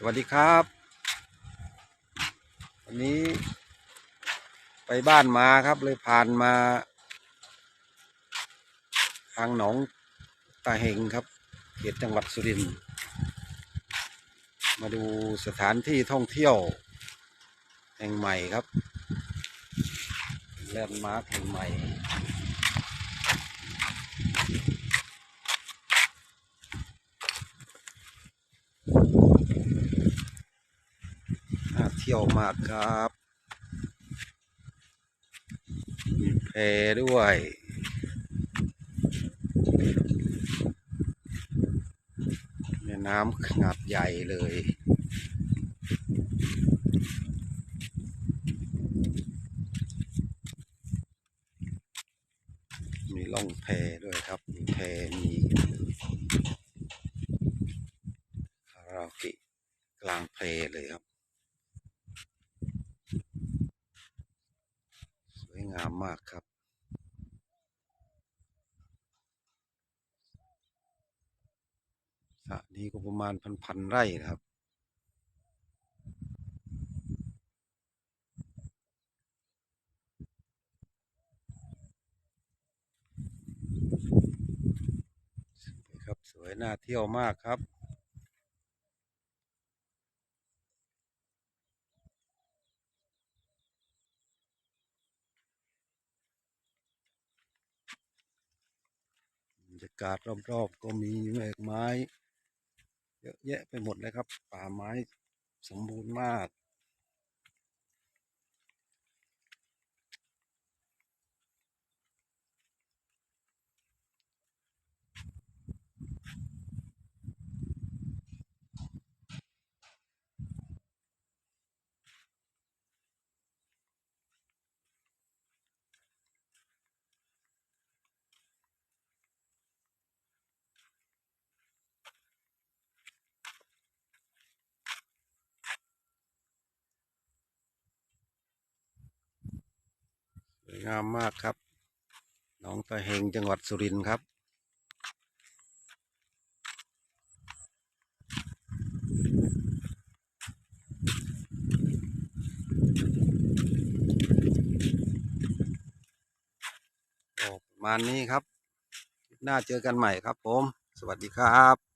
สวัสดีครับ วันนี้ไปบ้านมาครับเลยผ่านมา ทางหนองตาเฮงครับ เขตจังหวัดสุรินทร์มาดูสถานที่ท่องเที่ยว แห่งใหม่ครับแลนด์มาร์คแห่งใหม่ ที่ยวมากครับ มีแพด้วย แม่น้ำขนาดใหญ่เลยมีล่องแพด้วยครับ มีแพมีคาราโอเกะกลางเพลเลยครับ สวย งามมากครับ สระนี้ก็ประมาณพันๆไร่นะครับสวยครับสวยน่าเที่ยวมากครับ รรยากาศรอบๆก็มีแมกไม้ เยอะแยะไปหมดเลยครับ ป่าไม้สมบูรณ์มาก วยงามมากครับหนองตะเฮงจังหวัดสุรินทร์ครับ ประมาณนี้ครับ หน้าเจอกันใหม่ครับผม สวัสดีครับ